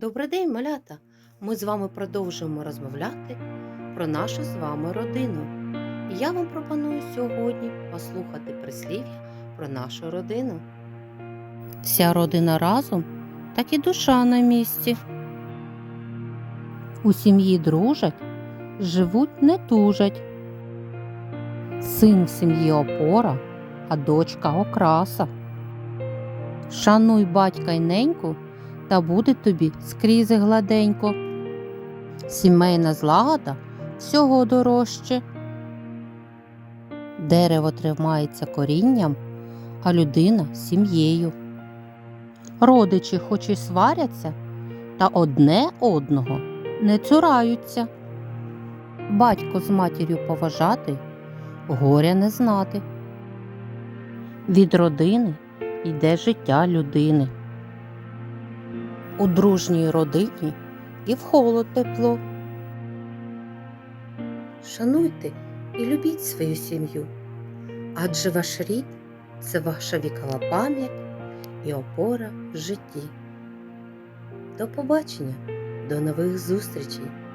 Добрий день, малята! Ми з вами продовжуємо розмовляти про нашу з вами родину. Я вам пропоную сьогодні послухати прислів'я про нашу родину. Вся родина разом, так і душа на місці. У сім'ї дружать, живуть не тужать. Син в сім'ї опора, а дочка окраса. Шануй батька й неньку, та буде тобі скрізь гладенько. Сімейна злагода всього дорожче. Дерево тримається корінням, а людина сім'єю. Родичі хоч і сваряться, та одне одного не цураються. Батько з матір'ю поважати, горя не знати. Від родини йде життя людини. У дружній родині і в холод тепло. Шануйте і любіть свою сім'ю, адже ваш рід це ваша вікова пам'ять і опора в житті. До побачення, до нових зустрічей!